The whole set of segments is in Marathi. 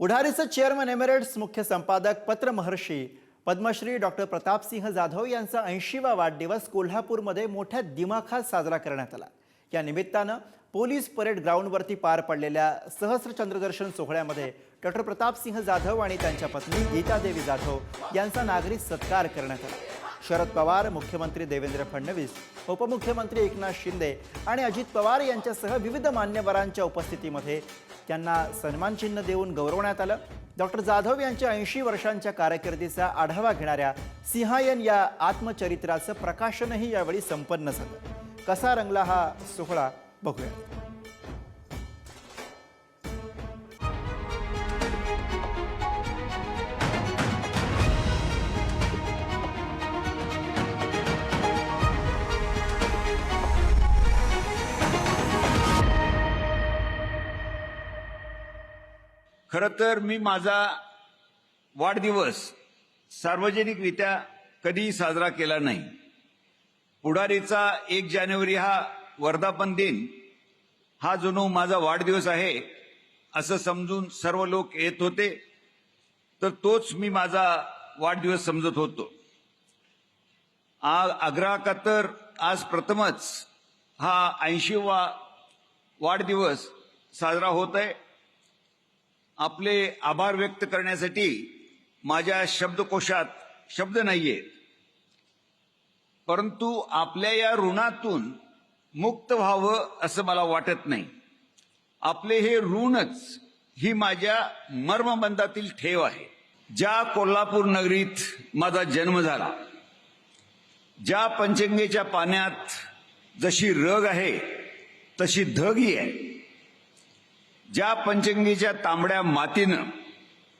पुढारीचं चेअरमन एमिरेट्स मुख्य संपादक पत्र महर्षी पद्मश्री डॉक्टर प्रतापसिंह जाधव यांचा ऐंशीवा वाढदिवस कोल्हापूरमध्ये मोठ्या दिमाखात साजरा करण्यात आला. या निमित्तानं पोलीस परेड ग्राउंडवरती पार पडलेल्या सहस्रचंद्रदर्शन सोहळ्यामध्ये डॉक्टर प्रतापसिंह जाधव आणि त्यांच्या पत्नी गीतादेवी जाधव यांचा नागरिक सत्कार करण्यात आला. शरद पवार मुख्यमंत्री देवेंद्र फडणवीस उपमुख्यमंत्री एकनाथ शिंदे आणि अजित पवार यांच्यासह विविध मान्यवरांच्या उपस्थितीमध्ये त्यांना सन्मानचिन्ह देऊन गौरवण्यात आलं. डॉक्टर जाधव यांच्या ऐंशी वर्षांच्या कारकिर्दीचा आढावा घेणाऱ्या सिंहायन या आत्मचरित्राचं प्रकाशनही यावेळी संपन्न झालं. कसा रंगला हा सोहळा बघूया खरं तर मी माझा वाढदिवस सार्वजनिकरित्या कधीही साजरा केला नाही. पुढारीचा एक जानेवारी हा वर्धापन दिन हा जणू माझा वाढदिवस आहे असं समजून सर्व लोक येत होते तर तोच मी माझा वाढदिवस समजत होतो. आ- आग्रा का तर आज प्रथमच हा ऐंशीवा वाढदिवस साजरा होत आहे. आपले आभार व्यक्त करण्यासाठी माझ्या शब्दकोशात शब्द नाहीये. परंतु आपल्या या ऋणातून मुक्त व्हावं असं मला वाटत नाही. आपले हे ऋणच ही माझ्या मर्मबंधातील ठेव आहे. ज्या कोल्हापूर नगरीत माझा जन्म झाला ज्या पंचंगेच्या पाण्यात जशी रग आहे तशी धगही आहे. ज्या पंचंगीच्या तांबड्या मातीनं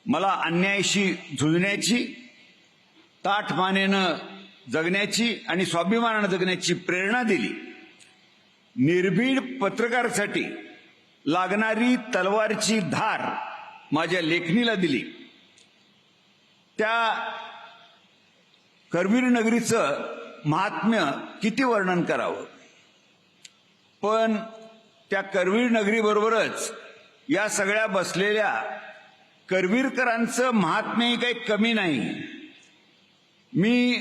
मला अन्यायाशी झुंजण्याची ताठ मानेनं जगण्याची आणि स्वाभिमानानं जगण्याची प्रेरणा दिली निर्भीड पत्रकारासाठी लागणारी तलवारची धार माझ्या लेखणीला दिली. त्या करवीर नगरीचं महात्म्य किती वर्णन करावं? पण त्या करवीर नगरीबरोबरच या सगळ्या बसलेल्या करवीरकरांचं महात्म्यही काही कमी नाही. मी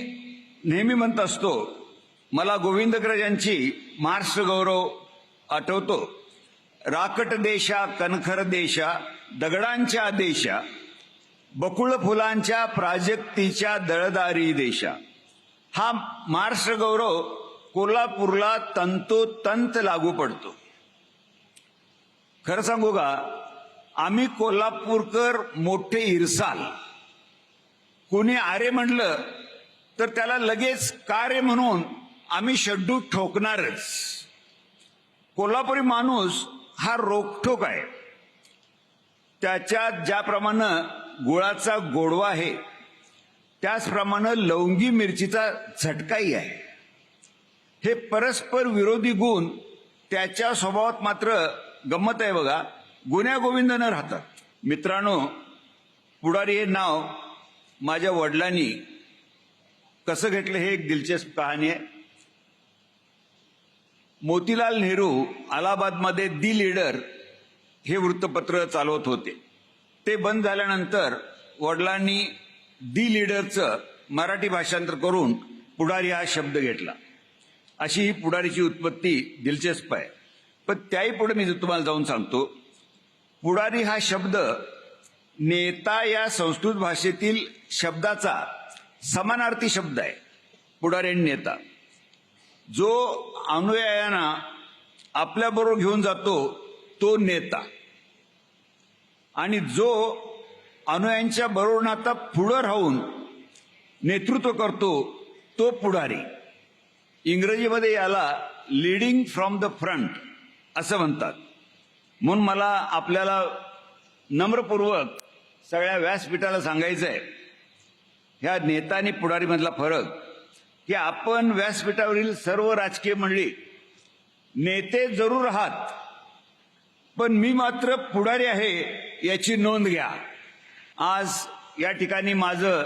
नेहमी म्हणत असतो मला गोविंदग्रजांची महाराष्ट्र गौरव आठवतो. राकट देशा कणखर देशा दगडांच्या देशा बकुळ फुलांच्या प्राजक्तीच्या दळदारी देशा. हा महाराष्ट्र गौरव कोल्हापूरला तंतोतंत लागू पडतो. खरं सांगू का? आम्ही कोल्हापूरकर मोठे इरसाल. कोणी आरे म्हणलं तर त्याला लगेच कार्य म्हणून आम्ही शड्डू ठोकणारच. कोल्हापुरी माणूस हा रोखठोक आहे. त्याच्यात ज्याप्रमाणे गुळाचा गोडवा आहे त्याचप्रमाणे लवंगी मिरचीचा झटकाही आहे. हे परस्पर विरोधी गुण त्याच्या स्वभावात मात्र गंमत आहे बघा. गुन्ह्या न राहतात. मित्रांनो पुढारी हे नाव माझ्या वडिलांनी कसं घेतलं हे एक दिलचस्प कहाणी आहे. मोतीलाल नेहरू अलाहाबादमध्ये दी लीडर हे वृत्तपत्र चालवत होते. ते बंद झाल्यानंतर वडिलांनी दी लीडरचं मराठी भाषांतर करून पुढारी हा शब्द घेतला. अशी ही पुढारीची उत्पत्ती दिलचस्प आहे. पण त्याही पुढे मी तुम्हाला जाऊन सांगतो. पुढारी हा शब्द नेता या संस्कृत भाषेतील शब्दाचा समानार्थी शब्द आहे. पुढारी आणि नेता. जो अनुयायांना आपल्याबरोबर घेऊन जातो तो नेता. आणि जो अनुयांच्या बरोबर आता पुढं राहून नेतृत्व करतो तो पुढारी. इंग्रजीमध्ये याला लिडिंग फ्रॉम द फ्रंट असं म्हणतात. म्हणून मला आपल्याला नम्रपूर्वक सगळ्या व्यासपीठाला सांगायचं आहे ह्या नेता आणि पुढारीमधला फरक की आपण व्यासपीठावरील सर्व राजकीय मंडळी नेते जरूर आहात पण मी मात्र पुढारी आहे याची नोंद घ्या. आज या ठिकाणी माझं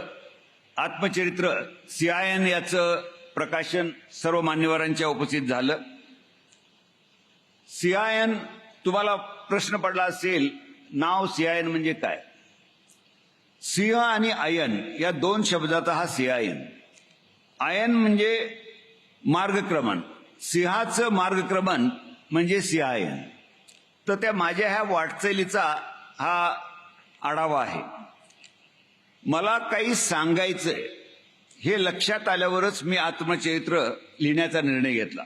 आत्मचरित्र सीआयएन याचं प्रकाशन सर्व मान्यवरांच्या उपस्थित झालं. सीआयएन तुम्हाला प्रश्न पडला असेल नाव सीआयएन म्हणजे काय? सिंह आणि आयन या दोन शब्दाचा हा सीआयएन आयन म्हणजे मार्गक्रमण. सिंहाचं मार्गक्रमण म्हणजे सीआयएन तर त्या माझ्या ह्या वाटचालीचा हा आढावा आहे. मला काही सांगायचंय. हे लक्षात आल्यावरच मी आत्मचरित्र लिहिण्याचा निर्णय घेतला.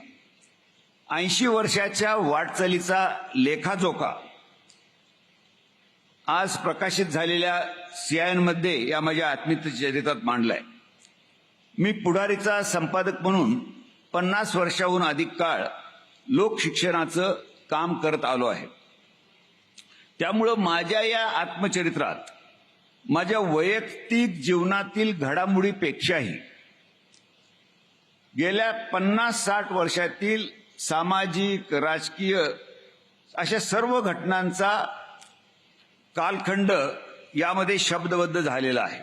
ऐंशी वर्षाच्या वाटचालीचा लेखाजोखा आज प्रकाशित झालेल्या सीआयएनमध्ये या माझ्या आत्मचरित्रात मांडलाय. मी पुढारीचा संपादक म्हणून पन्नास वर्षाहून अधिक काळ लोकशिक्षणाचं काम करत आलो आहे. त्यामुळं माझ्या या आत्मचरित्रात माझ्या वैयक्तिक जीवनातील घडामोडीपेक्षाही गेल्या पन्नास साठ वर्षातील सामाजिक राजकीय अशा सर्व घटनांचा कालखंड यामध्ये शब्दबद्ध झालेला आहे.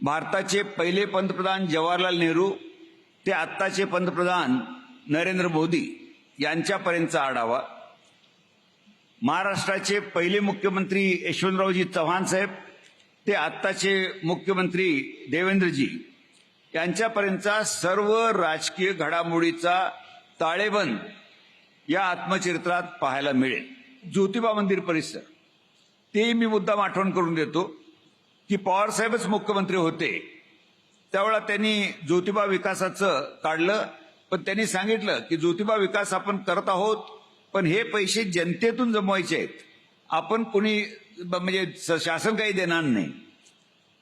भारताचे पहिले पंतप्रधान जवाहरलाल नेहरू ते आत्ताचे पंतप्रधान नरेंद्र मोदी यांच्यापर्यंतचा आढावा. महाराष्ट्राचे पहिले मुख्यमंत्री यशवंतरावजी चव्हाण साहेब ते आत्ताचे मुख्यमंत्री देवेंद्रजी यांच्यापर्यंतचा सर्व राजकीय घडामोडीचा ताळेबंद या आत्मचरित्रात पाहायला मिळेल. ज्योतिबा मंदिर परिसर. ते मी मुद्दाम आठवण करून देतो की पवारसाहेबच मुख्यमंत्री होते. त्यावेळा त्यांनी ज्योतिबा विकासाचं काढलं पण त्यांनी सांगितलं की ज्योतिबा विकास आपण करत आहोत पण हे पैसे जनतेतून जमवायचे आहेत. आपण कोणी ब- म्हणजे स- शासन काही देणार नाही.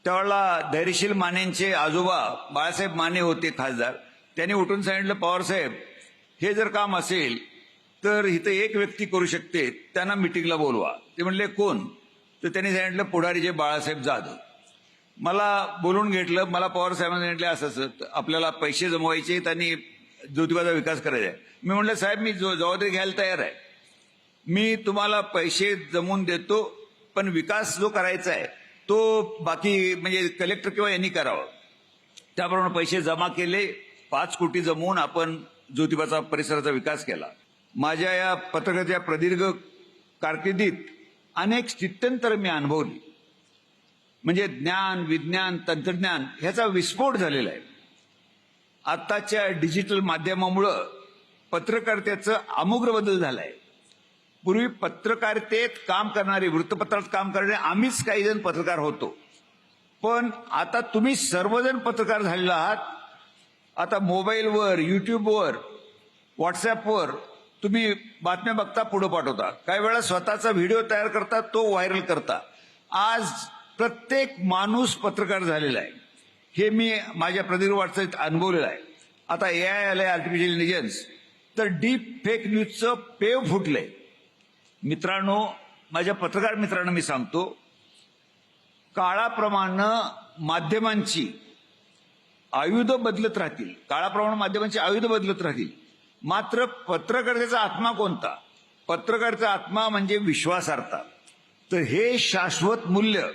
त्यावेळेला धैर्यशील मानेंचे आजोबा बाळासाहेब माने होते खासदार. त्यांनी उठून सांगितलं पवारसाहेब हे जर काम असेल तर इथं एक व्यक्ती करू शकते त्यांना मिटिंगला बोलवा. ते म्हणले कोण? तर त्यांनी सांगितलं पुढारीचे बाळासाहेब जाधव. मला बोलून घेतलं मला पवार साहेबांनी सांगितलं असं असं आपल्याला पैसे जमवायचे आहेत आणि ज्योतिबाचा विकास करायचा आहे. मी म्हटलं साहेब मी जो- जबाबदारी घ्यायला तयार आहे. मी तुम्हाला पैसे जमवून देतो पण विकास जो करायचा आहे तो बाकी म्हणजे कलेक्टर किंवा यांनी करावा. त्याप्रमाणे पैसे जमा केले पाच कोटी जमवून आपण ज्योतिबाचा परिसराचा विकास केला. माझ्या या पत्रकाच्या प्रदीर्घ कारकिर्दीत अनेक स्थित्यंतर मी अनुभवली. म्हणजे ज्ञान विज्ञान तंत्रज्ञान ह्याचा विस्फोट झालेला आहे. आत्ताच्या डिजिटल माध्यमामुळं पत्रकारितेचं आमुग्र बदल झालाय. पूर्वी पत्रकारितेत काम करणारे वृत्तपत्रात काम करणारे आम्हीच काही जण पत्रकार होतो. पण आता तुम्ही सर्वजण पत्रकार झालेला आहात आता मोबाईलवर युट्यूबवर व्हॉट्सॲपवर तुम्ही बातम्या बघता पुढं पाठवता. काही वेळा स्वतःचा व्हिडिओ तयार करता तो व्हायरल करता. आज प्रत्येक माणूस पत्रकार झालेला आहे. हे मी माझ्या प्रदीर्घ वाटचालीत अनुभवलेलं आहे. आता ए आय आलंय आर्टिफिशियल इंटेलिजन्स तर डीप फेक न्यूजचं पेव फुटलंय. मित्रांनो माझ्या पत्रकार मित्रांनो मी सांगतो काळाप्रमाणे माध्यमांची आयुध बदलत राहतील. काळाप्रमाणे माध्यमांची आयुध बदलत राहतील. मात्र पत्रकारितेचा आत्मा कोणता? पत्रकारितेचा आत्मा म्हणजे विश्वासार्हता. तर हे शाश्वत मूल्य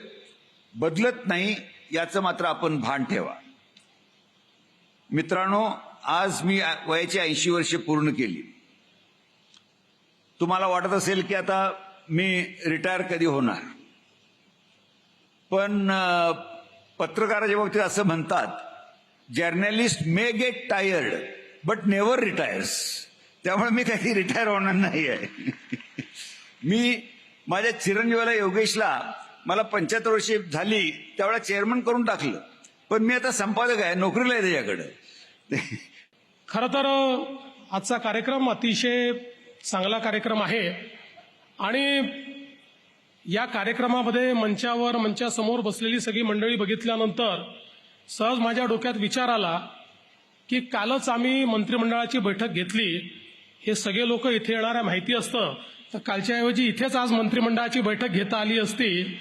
बदलत नाही याचं मात्र आपण भान ठेवा. मित्रांनो आज मी वयाची ऐंशी वर्षे पूर्ण केली. तुम्हाला वाटत असेल की आता मी रिटायर कधी होणार? पण पत्रकाराच्या बाबतीत असं म्हणतात journalist may get tired but never retires. त्यामुळे मी काही रिटायर होणार नाही आहे मी माझ्या चिरंजीवाला योगेशला मला पंच्याहत्तर वर्षे झाली त्यावेळेला चेअरमन करून टाकलं. पण मी आता संपादक आहे नोकरीला आहे त्याच्याकडे. खरं तर आजचा कार्यक्रम अतिशय चांगला कार्यक्रम आहे. आणि या कार्यक्रमामध्ये मंचावर मंचासमोर बसलेली सगळी मंडळी बघितल्यानंतर सहज माझ्या डोक्यात विचार आला की कालच आम्ही मंत्रिमंडळाची बैठक घेतली. हे सगळे लोक इथे येणार माहिती असतं. तर कालच्या ऐवजी इथेच आज मंत्रिमंडळाची बैठक घेता आली असती.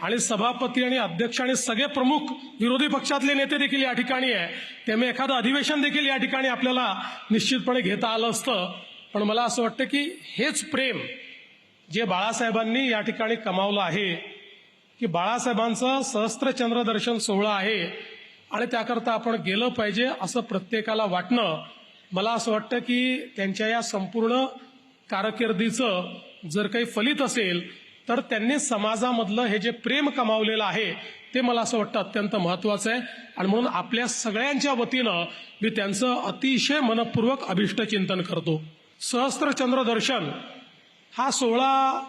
आणि सभापती आणि अध्यक्ष आणि सगळे प्रमुख विरोधी पक्षातले नेते देखील या ठिकाणी आहे. त्यामुळे एखादं अधिवेशन देखील या ठिकाणी आपल्याला निश्चितपणे घेता आलं असतं. पण मला असं वाटतं की हेच प्रेम जे बाळासाहेबांनी या ठिकाणी कमावलं आहे की बाळासाहेबांचं सहस्त्रचंद्र दर्शन सोहळा आहे आणि त्याकरता आपण गेलं पाहिजे असं प्रत्येकाला वाटणं. मला असं वाटतं की त्यांच्या या संपूर्ण कारकिर्दीचं जर काही फलित असेल तर त्यांनी समाजामधलं हे जे प्रेम कमावलेलं आहे ते मला असं वाटतं अत्यंत महत्वाचं आहे. आणि म्हणून आपल्या सगळ्यांच्या वतीनं मी त्यांचं अतिशय मनपूर्वक अभिष्ट चिंतन करतो. सहस्त्रचंद्र दर्शन हा सोहळा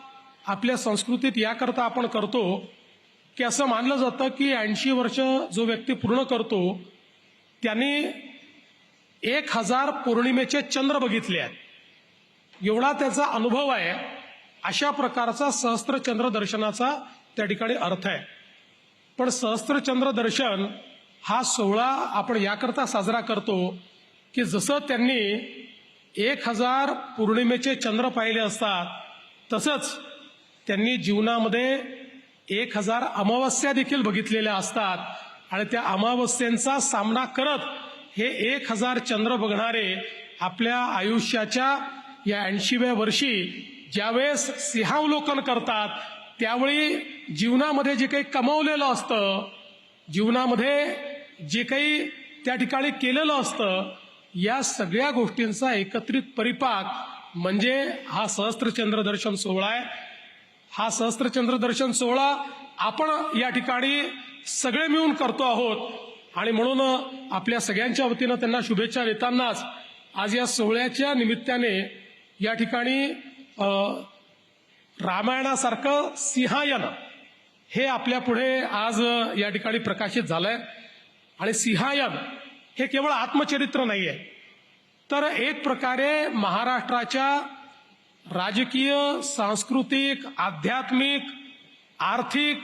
आपल्या संस्कृतीत याकरता आपण करतो की असं मानलं जातं की ऐंशी वर्ष जो व्यक्ती पूर्ण करतो त्यांनी एक हजार पौर्णिमेचे चंद्र बघितले आहेत. एवढा त्याचा अनुभव आहे. अशा प्रकारचा सहस्त्रचंद्र दर्शनाचा त्या ठिकाणी अर्थ आहे. पण सहस्त्रचंद्र दर्शन हा सोहळा आपण याकरता साजरा करतो की जसं त्यांनी एक हजार पौर्णिमेचे चंद्र पाहिले असतात तसंच त्यांनी जीवनामध्ये एक हजार अमावस्या देखील बघितलेल्या असतात. आणि त्या अमावस्यांचा सामना करत हे एक हजार चंद्र बघणारे आपल्या आयुष्याच्या या ऐंशीव्या वर्षी ज्यावेळेस सिंहावलोकन करतात त्यावेळी जीवनामध्ये जे काही कमावलेलं असतं जीवनामध्ये जे काही त्या ठिकाणी केलेलं असतं या सगळ्या गोष्टींचा एकत्रित परिपाक म्हणजे हा सहस्त्रचंद्र दर्शन सोहळा आहे. हा सहस्त्रचंद्र दर्शन सोहळा आपण या ठिकाणी सगळे मिळून करतो आहोत. आणि म्हणून आपल्या सगळ्यांच्या वतीनं त्यांना शुभेच्छा देतानाच आज या सोहळ्याच्या निमित्ताने या ठिकाणी रामायणासारखं सिंहायन हे आपल्या पुढे आज या ठिकाणी प्रकाशित झालंय. आणि सिंहायन हे केवळ आत्मचरित्र नाहीये. तर एक प्रकारे महाराष्ट्राच्या राजकीय सांस्कृतिक आध्यात्मिक आर्थिक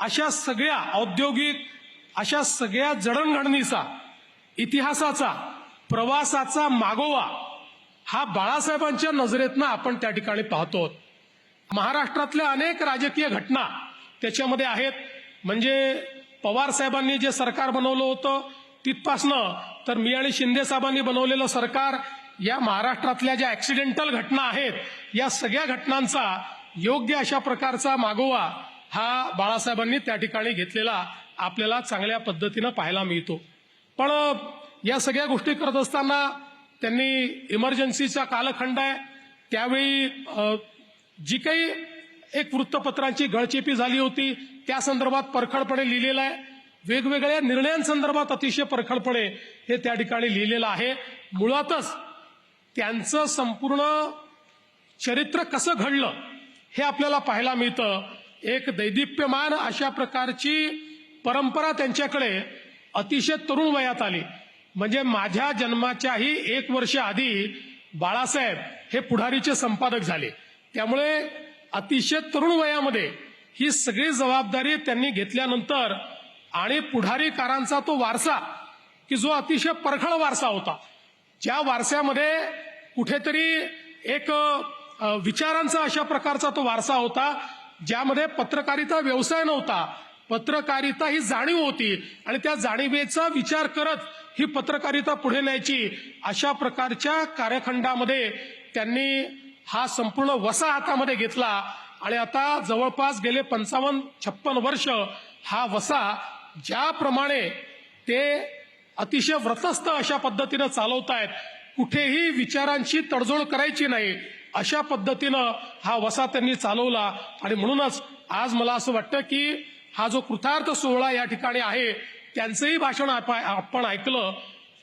अशा सगळ्या औद्योगिक अशा सगळ्या जडणघडणीचा इतिहासाचा प्रवासाचा मागोवा हा बाळासाहेबांच्या नजरेतनं आपण त्या ठिकाणी पाहतो. महाराष्ट्रातल्या अनेक राजकीय घटना त्याच्यामध्ये आहेत. म्हणजे पवार साहेबांनी जे सरकार बनवलं होतं तिथपासनं तर मी आणि शिंदे साहेबांनी बनवलेलं सरकार या महाराष्ट्रातल्या ज्या ऍक्सिडेंटल घटना आहेत या सगळ्या घटनांचा योग्य अशा प्रकारचा मागोवा हा बाळासाहेबांनी त्या ठिकाणी घेतलेला आपल्याला चांगल्या पद्धतीनं पाहायला मिळतो. पण या सगळ्या गोष्टी करत असताना त्यांनी इमर्जन्सीचा कालखंड आहे. त्यावेळी जी काही एक वृत्तपत्रांची गळचेपी झाली होती त्या संदर्भात परखडपणे लिहिलेलं आहे. वेगवेगळ्या निर्णयांसंदर्भात अतिशय परखडपणे हे त्या ठिकाणी लिहिलेलं आहे. मुळातच त्यांचं संपूर्ण चरित्र कसं घडलं हे आपल्याला पाहायला मिळतं. एक दैदिप्यमान अशा प्रकारची परंपरा त्यांच्याकडे अतिशय तरुण वयात आली. म्हणजे माझ्या जन्माच्याही एक वर्ष आधी बाळासाहेब हे पुढारीचे संपादक झाले. त्यामुळे अतिशय तरुण वयामध्ये ही सगळी जबाबदारी त्यांनी घेतल्यानंतर आणि पुढारीकारांचा तो वारसा की जो अतिशय परखळ वारसा होता ज्या वारसामध्ये कुठेतरी एक विचारांचा अशा प्रकारचा तो वारसा होता ज्यामध्ये पत्रकारिता व्यवसाय नव्हता. पत्रकारिता ही जाणीव होती आणि त्या जाणीवेचा विचार करत ही पत्रकारिता पुढे न्यायची अशा प्रकारच्या कार्यखंडामध्ये त्यांनी हा संपूर्ण वसा हातामध्ये घेतला आणि आता जवळपास गेले पंचावन्न छप्पन वर्ष हा वसा ज्याप्रमाणे ते अतिशय व्रतस्थ अशा पद्धतीनं चालवतायत. कुठेही विचारांची तडजोड करायची नाही. अशा पद्धतीनं हा वसा त्यांनी चालवला आणि म्हणूनच आज मला असं वाटतं की हा जो कृतार्थ सोहळा या ठिकाणी आहे त्यांचंही भाषण आप- आपण ऐकलं.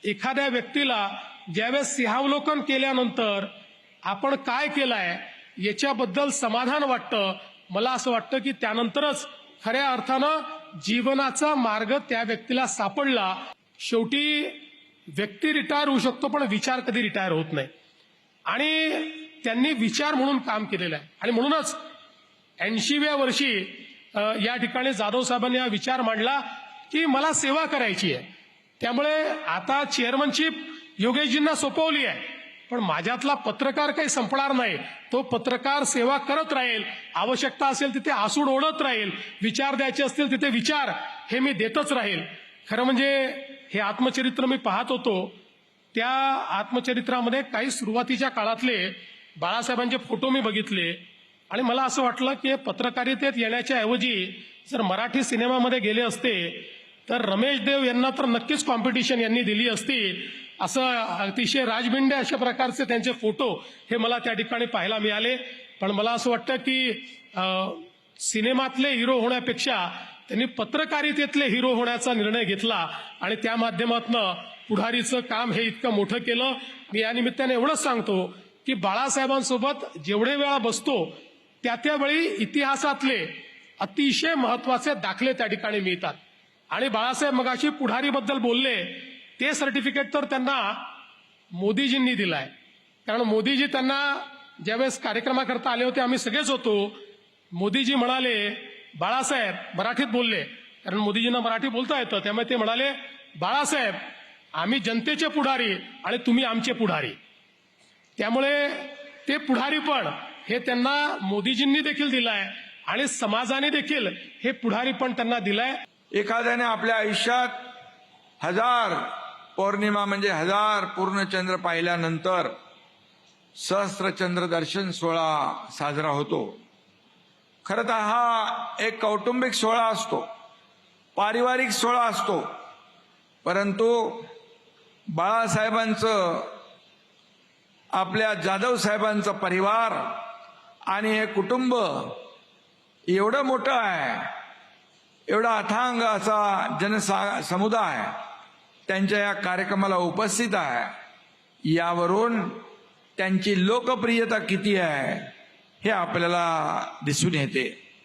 एखाद्या व्यक्तीला ज्यावेळेस सिंहावलोकन केल्यानंतर आपण काय केलंय याच्याबद्दल समाधान वाटतं. मला असं वाटतं की त्यानंतरच खऱ्या अर्थानं जीवनाचा मार्ग त्या व्यक्तीला सापडला. शेवटी व्यक्ती रिटायर होऊ शकतो पण विचार कधी रिटायर होत नाही. आणि त्यांनी विचार म्हणून काम केलेलं आहे. आणि म्हणूनच ऐंशीव्या वर्षी या ठिकाणी जाधव साहेबांनी हा विचार मांडला की मला सेवा करायची आहे. त्यामुळे आता चेअरमनशिप योगेशजींना सोपवली आहे. पण माझ्यातला पत्रकार काही संपणार नाही. तो पत्रकार सेवा करत राहील. आवश्यकता असेल तिथे आसूड ओढत राहील. विचार द्यायचे असतील तिथे विचार हे मी देतच राहील. खरं म्हणजे हे आत्मचरित्र मी पाहत होतो. त्या आत्मचरित्रामध्ये काही सुरुवातीच्या काळातले बाळासाहेबांचे फोटो मी बघितले. आणि मला असं वाटलं की पत्रकारितेत येण्याच्या ऐवजी जर मराठी सिनेमामध्ये गेले असते तर रमेश देव यांना तर नक्कीच कॉम्पिटिशन यांनी दिली असती. असं अतिशय राजबिंडे अशा प्रकारचे त्यांचे फोटो हे मला त्या ठिकाणी पाहायला मिळाले. पण मला असं वाटतं की सिनेमातले हिरो होण्यापेक्षा त्यांनी पत्रकारितेतले हिरो होण्याचा निर्णय घेतला आणि त्या माध्यमातनं पुढारीचं काम हे इतकं मोठं केलं. मी या निमित्ताने एवढंच सांगतो की बाळासाहेबांसोबत जेवढे वेळा बसतो त्या त्यावेळी इतिहासातले अतिशय महत्त्वाचे दाखले त्या ठिकाणी मिळतात. आणि बाळासाहेब मगाशी पुढारीबद्दल बोलले ते सर्टिफिकेट तर त्यांना मोदीजींनी दिलाय. कारण मोदीजी त्यांना ज्यावेळेस कार्यक्रमाकरता आले होते आम्ही सगळेच होतो. मोदीजी म्हणाले बाळासाहेब मराठीत बोलले. कारण मोदीजींना मराठी बोलता येतं त्यामुळे ते म्हणाले बाळासाहेब आम्ही जनतेचे पुढारी आणि तुम्ही आमचे पुढारी. त्यामुळे ते पुढारी पण हे त्यांना मोदीजींनी देखील दिलाय आणि समाजाने देखील हे पुढारी पण त्यांना दिलाय. एखाद्याने आपल्या आयुष्यात हजार पौर्णिमा म्हणजे हजार पूर्णचंद्र पाहिल्यानंतर सहस्त्रचंद्र दर्शन सोहळा साजरा होतो. खरं तर हा एक कौटुंबिक सोहळा असतो. पारिवारिक सोहळा असतो. परंतु बाळासाहेबांचं आपल्या जाधव साहेबांचा परिवार आणि हे कुटुंब एवढं मोठं आहे एवढा अथांग असा जनसा समुदाय त्यांच्या या कार्यक्रमाला उपस्थित आहे. यावरून त्यांची लोकप्रियता किती आहे हे आपल्याला दिसून येते.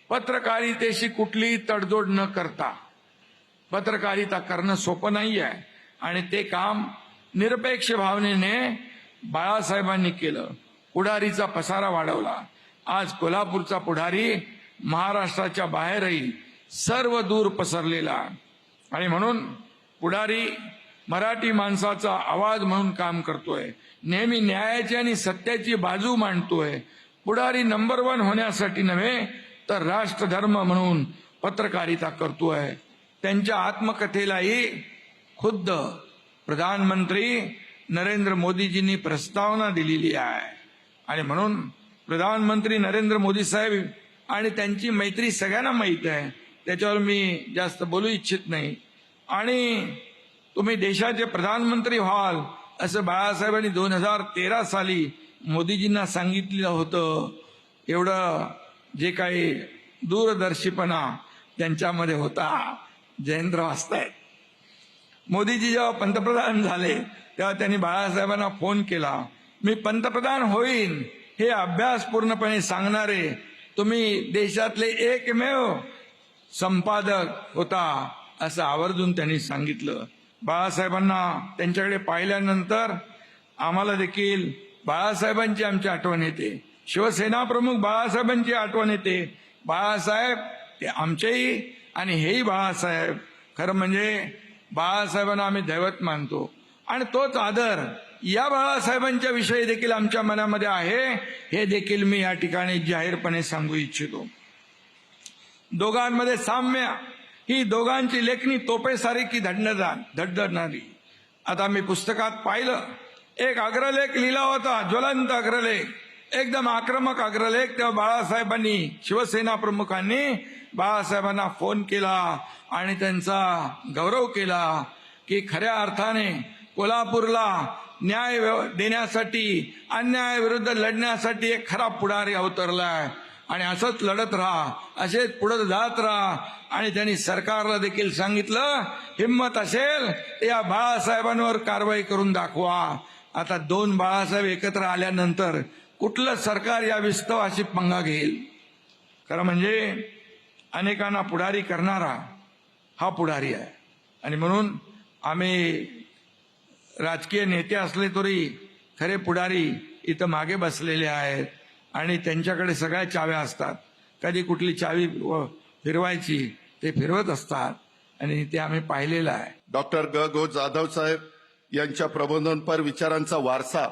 पत्रकारितेशी कुठलीही तडजोड न करता पत्रकारिता करणं सोपं नाही आहे आणि ते काम निरपेक्ष भावनेने बाळासाहेबांनी केलं. पुढारीचा पसारा वाढवला. आज कोल्हापूरचा पुढारी महाराष्ट्राच्या बाहेरही सर्व दूर पसरलेला. आणि म्हणून पुढारी मराठी माणसाचा आवाज म्हणून काम करतोय. नेहमी न्यायाची आणि सत्याची बाजू मांडतोय. पुढारी नंबर वन होण्यासाठी नव्हे तर राष्ट्रधर्म म्हणून पत्रकारिता करतोय त्यांच्या आत्मकथेलाही खुद्द प्रधानमंत्री नरेंद्र मोदीजींनी प्रस्तावना दिलेली आहे. आणि म्हणून प्रधानमंत्री नरेंद्र मोदी साहेब आणि त्यांची मैत्री सगळ्यांना माहीत आहे. त्याच्यावर मी जास्त बोलू इच्छित नाही. आणि तुम्ही देशाचे प्रधानमंत्री व्हाल असं बाळासाहेबांनी दोन हजार तेरा साली मोदीजींना सांगितलेलं होतं एवढं जे काही दूरदर्शीपणा त्यांच्यामध्ये होता जयेंद्र वाचतायत मोदीजी जेव्हा पंतप्रधान झाले तेव्हा त्यांनी बाळासाहेबांना फोन केला मी पंतप्रधान होईन हे अभ्यास पूर्णपणे सांगणारे तुम्ही देशातले एकमेव संपादक होता असं आवर्जून त्यांनी सांगितलं. बाळासाहेबांना त्यांच्याकडे पाहिल्यानंतर आम्हाला देखील बाळासाहेबांची आमची आठवण येते. शिवसेना प्रमुख बाळासाहेबांची आठवण येते. बाळासाहेब ते आमचेही आणि हेही बाळासाहेब. खरं म्हणजे बाळासाहेबांना आम्ही दैवत मानतो. आणि तोच आदर या बाळासाहेबांच्या विषयी देखील आमच्या मनामध्ये आहे. हे देखील मी या ठिकाणी जाहीरपणे सांगू इच्छितो. दोघांमध्ये साम्य. ही दोघांची लेखणी तोपेसारखी धडणदार धडधडणारी आता मी पुस्तकात पाहिलं. एक अग्रलेख लिहिला होता ज्वलंत अग्रलेख. एकदम आक्रमक अग्रलेख. तेव्हा बाळासाहेबांनी शिवसेना प्रमुखांनी बाळासाहेबांना फोन केला आणि त्यांचा गौरव केला की खऱ्या अर्थाने कोल्हापूरला न्याय देण्यासाठी अन्यायाविरुद्ध लढण्यासाठी एक खरा पुढारी अवतरलाय. आणि असंच लढत राहा असेच पुढे जात राहा. आणि त्यांनी सरकारला देखील सांगितलं हिंमत असेल या बाळासाहेबांवर कारवाई करून दाखवा. आता दोन बाळासाहेब एकत्र आल्यानंतर कुठलं सरकार या विस्तवाशी पंगा घेईल? खरं म्हणजे अनेकांना पुढारी करणारा हा पुढारी आहे. आणि म्हणून आम्ही राजकीय नेते असले तरी खरे पुढारी इथं मागे बसलेले आहेत आणि त्यांच्याकडे सगळ्या चाव्या असतात. कधी कुठली चावी व- फिरवायची ते फिरवत असतात आणि ते आम्ही पाहिलेलं आहे. डॉक्टर ग. गो. जाधव साहेब यांच्या प्रबोधनपर विचारांचा वारसा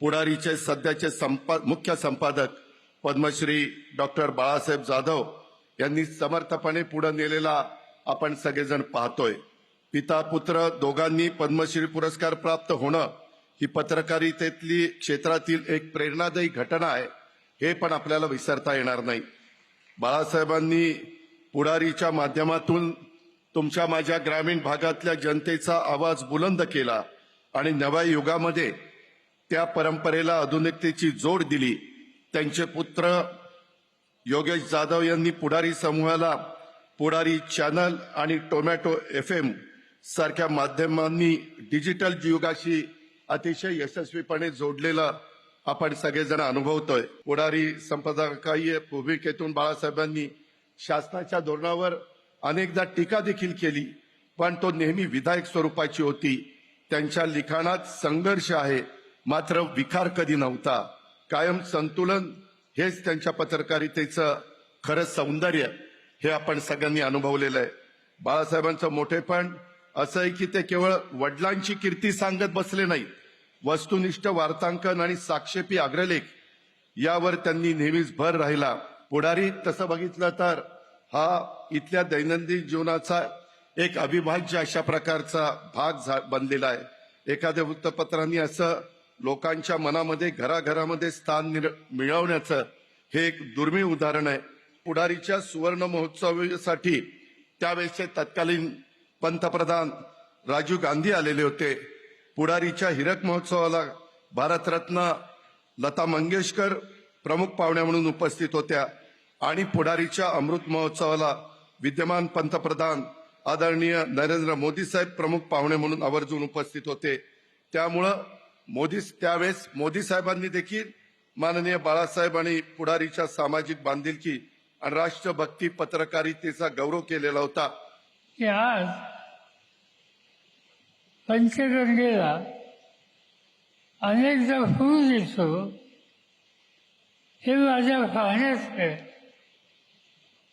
पुढारीचे सध्याचे संपा मुख्य संपादक पद्मश्री डॉक्टर बाळासाहेब जाधव यांनी समर्थपणे पुढे नेलेला आपण सगळेजण पाहतोय. पिता पुत्र दोघांनी पद्मश्री पुरस्कार प्राप्त होणं ही पत्रकारितेतली क्षेत्रातील एक प्रेरणादायी घटना आहे हे पण आपल्याला विसरता येणार नाही. बाळासाहेबांनी पुढारीच्या माध्यमातून तुमच्या माझ्या ग्रामीण भागातल्या जनतेचा आवाज बुलंद केला आणि नव्या युगामध्ये त्या परंपरेला आधुनिकतेची जोड दिली. त्यांचे पुत्र योगेश जाधव यांनी पुढारी समूहाला पुढारी चॅनल आणि टोमॅटो एफ एम सारख्या माध्यमांनी डिजिटल युगाशी अतिशय यशस्वीपणे जोडलेलं आपण सगळेजण अनुभवतोय. पुढारी संपादकीय भूमिकेतून बाळासाहेबांनी शासनाच्या धोरणावर अनेकदा टीका देखील केली पण तो नेहमी विधायक स्वरूपाची होती. त्यांच्या लिखाणात संघर्ष आहे मात्र विकार कधी नव्हता. कायम संतुलन हेच त्यांच्या पत्रकारितेचं खरं सौंदर्य हे आपण सगळ्यांनी अनुभवलेलं आहे. बाळासाहेबांचं मोठेपण असं आहे की ते केवळ वडिलांची कीर्ती सांगत बसले नाही वस्तुनिष्ठ वार्तांकन आणि साक्षेपी अग्रलेख यावर त्यांनी नेहमीच भर राहिला. पुढारी तसं बघितलं तर हा इथल्या दैनंदिन जीवनाचा एक अविभाज्य अशा प्रकारचा भाग झा- बनलेला आहे. एखाद्या वृत्तपत्रांनी असं लोकांच्या मनामध्ये घराघरामध्ये स्थान निर- मिळवण्याचं हे एक दुर्मिळ उदाहरण आहे. पुढारीच्या सुवर्ण महोत्सवासाठी त्यावेळेचे तत्कालीन पंतप्रधान राजीव गांधी आलेले होते. पुढारीच्या हिरक महोत्सवाला भारतरत्न लता मंगेशकर प्रमुख पाहुण्या म्हणून उपस्थित होत्या. आणि पुढारीच्या अमृत महोत्सवाला विद्यमान पंतप्रधान आदरणीय नरेंद्र मोदी साहेब प्रमुख पाहुणे म्हणून आवर्जून उपस्थित होते. त्यामुळं मोदी त्यावेळेस मोदी साहेबांनी देखील माननीय बाळासाहेब आणि पुढारीच्या सामाजिक बांधिलकी आणि राष्ट्रभक्ती पत्रकारितेचा गौरव केलेला होता. की आज पंचगंगेला अनेकदा पूर येतो हे माझ्या पाहण्यात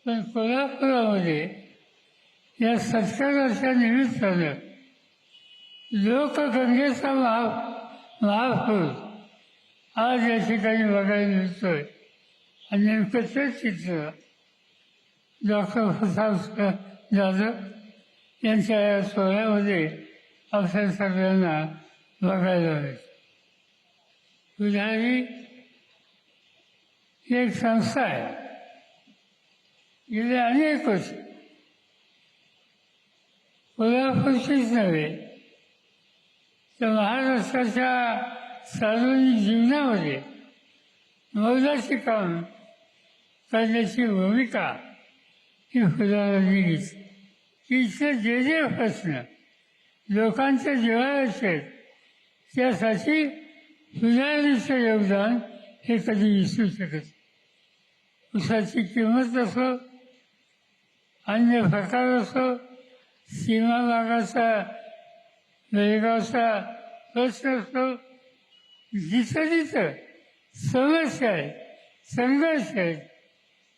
तर पण कोल्हापुरामध्ये या सत्काराच्या निमित्तानं लोकगंगेचा महा महापूर आज या ठिकाणी बघायला मिळतोय. आणि नेमकं ते चित्र डॉक्टर प्रताप जाधव यांच्या या सोहळ्यामध्ये आपल्या सगळ्यांना बघायला मिळतं पुजारी ही एक संस्था आहे. गेले अनेक वर्ष कोल्हापूरचीच नव्हे. तर महाराष्ट्राच्या सार्वजनिक जीवनामध्ये मौलाचे काम करण्याची भूमिका ही फुलावरली घेतली की इथले जे जे प्रश्न लोकांच्या जीवाचे आहेत त्यासाठी फुलावरीचं योगदान हे कधी विसरू शकत नाही. किंमत असो अन्य प्रकार असो सीमा भागाचा बेळगावचा प्रश्न असो जिथं जिथं समस्या आहे संघर्ष आहे.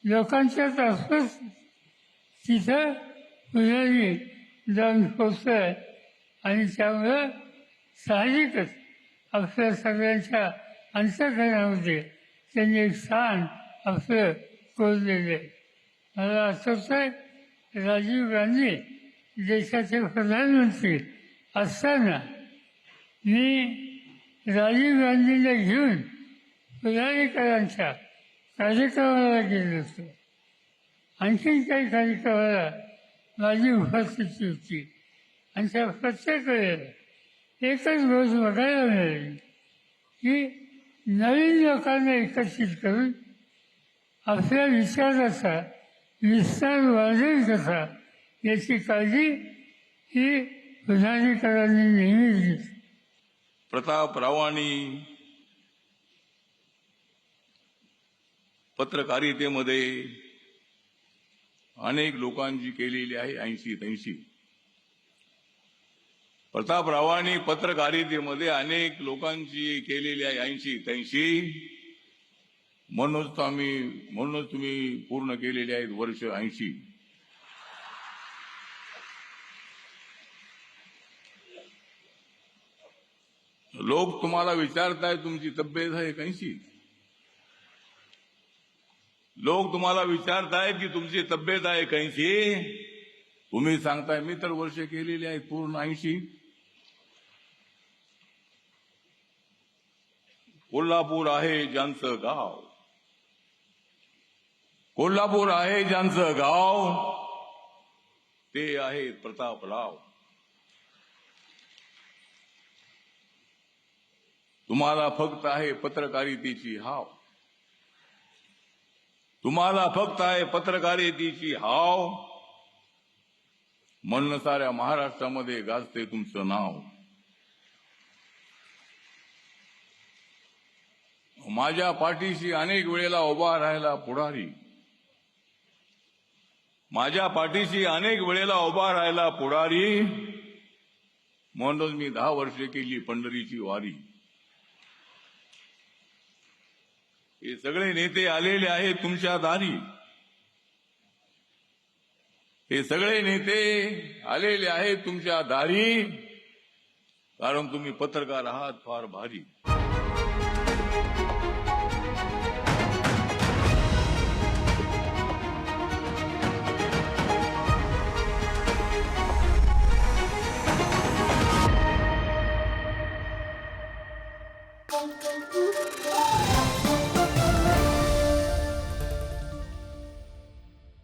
लोकांच्यात असतोच तिथं पुजारी जाऊन पोचतोय आणि त्यामुळं साहजिकच आपल्या सगळ्यांच्या अंतकरणामध्ये त्यांनी एक स्थान आपलं कोरलेलं आहे. मला आठवतंय राजीव गांधी देशाचे प्रधानमंत्री असताना मी राजीव गांधींना घेऊन पुजारीकरांच्या कार्यक्रमाला गेलो होतो. आणखीन काही कार्यक्रमाला माझी उपस्थिती होती. आणि त्या प्रत्येक वेळेला एकच रोज बघायला मिळाली की नवीन लोकांना एकत्रित करून आपल्या विचाराचा विस्तार वाढेल कसा याची काळजी ही पुजारीकरांनी नेहमीच घेतली प्रतापरावांनी पत्रकारितेमध्ये अनेक लोकांची केलेली आहे ऐंशी ऐंशी. प्रतापरावांनी पत्रकारितेमध्ये अनेक लोकांची केलेली आहे ऐंशी ऐंशी. म्हणूनच आम्ही म्हणूनच तुम्ही पूर्ण केलेले आहेत वर्ष ऐंशी. लोक तुम्हाला विचारताय तुमची तब्येत आहे कैसी लोक तुम्हाला विचारताय की तुमची तब्येत आहे कैसी तुम्ही सांगताय मी तर वर्ष केलेली आहेत पूर्ण ऐंशी. कोल्हापूर आहे ज्यांचं गाव. कोल्हापूर आहे ज्यांचं गाव ते आहे प्रतापराव तुम्हाला फक्त आहे पत्रकारितेची हाव. तुम्हाला फक्त आहे पत्रकारितेची हाव. म्हणणं साऱ्या महाराष्ट्रामध्ये गाजते तुमचं नाव. माझ्या पाठीशी अनेक वेळेला उभा राहायला पुढारी. माझ्या पाठीशी अनेक वेळेला उभा राहायला पुढारी. म्हणूनच मी दहा वर्षे केली पंढरीची वारी. हे सगळे नेते आलेले आहेत तुमच्या दारी. हे सगळे नेते आलेले आहेत तुमच्या दारी. कारण तुम्ही पत्रकार आहात फार भारी.